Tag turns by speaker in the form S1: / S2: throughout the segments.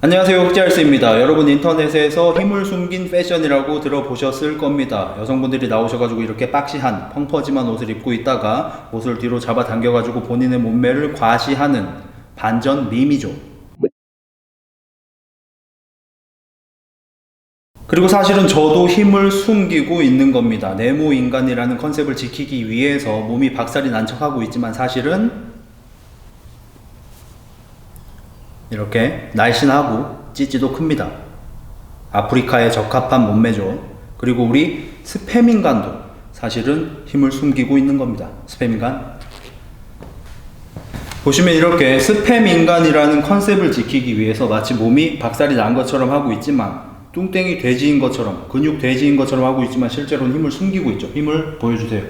S1: 안녕하세요 흑지알스입니다. 여러분 인터넷에서 힘을 숨긴 패션이라고 들어보셨을 겁니다. 여성분들이 나오셔가지고 이렇게 박시한 펑퍼짐한 옷을 입고 있다가 옷을 뒤로 잡아 당겨가지고 본인의 몸매를 과시하는 반전 밈이죠. 그리고 사실은 저도 힘을 숨기고 있는 겁니다. 네모 인간이라는 컨셉을 지키기 위해서 몸이 박살이 난 척하고 있지만 사실은 이렇게 날씬하고 찌찌도 큽니다. 아프리카에 적합한 몸매죠. 그리고 우리 스팸인간도 사실은 힘을 숨기고 있는 겁니다. 스팸인간. 보시면 이렇게 스팸인간이라는 컨셉을 지키기 위해서 마치 몸이 박살이 난 것처럼 하고 있지만 뚱땡이 돼지인 것처럼 근육 돼지인 것처럼 하고 있지만 실제로는 힘을 숨기고 있죠. 힘을 보여주세요.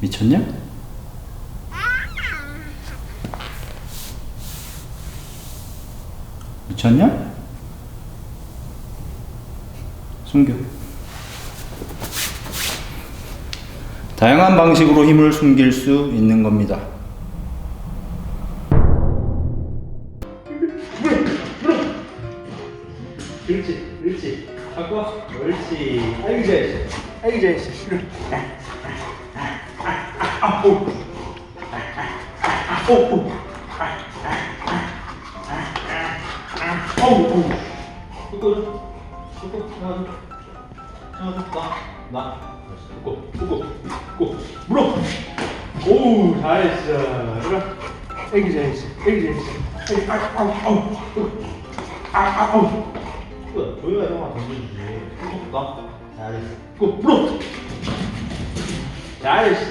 S1: 미쳤냐? 미쳤냐? 숨겨. 다양한 방식으로 힘을 숨길 수 있는 겁니다. 그렇지, 그렇지. 갖고 와. 옳지. 아이고 잘했어. 아이고 잘했어. 아오 오오 오오 이거 이거 나도 나도 나나 이거 이거 이거 물어 오 잘했어 그래 애기 잘했어 애기 잘했어 애기 아우 아우 아우 뭐야 조용히 형아 던지지 이거 나 잘했어 이거 물어 잘했어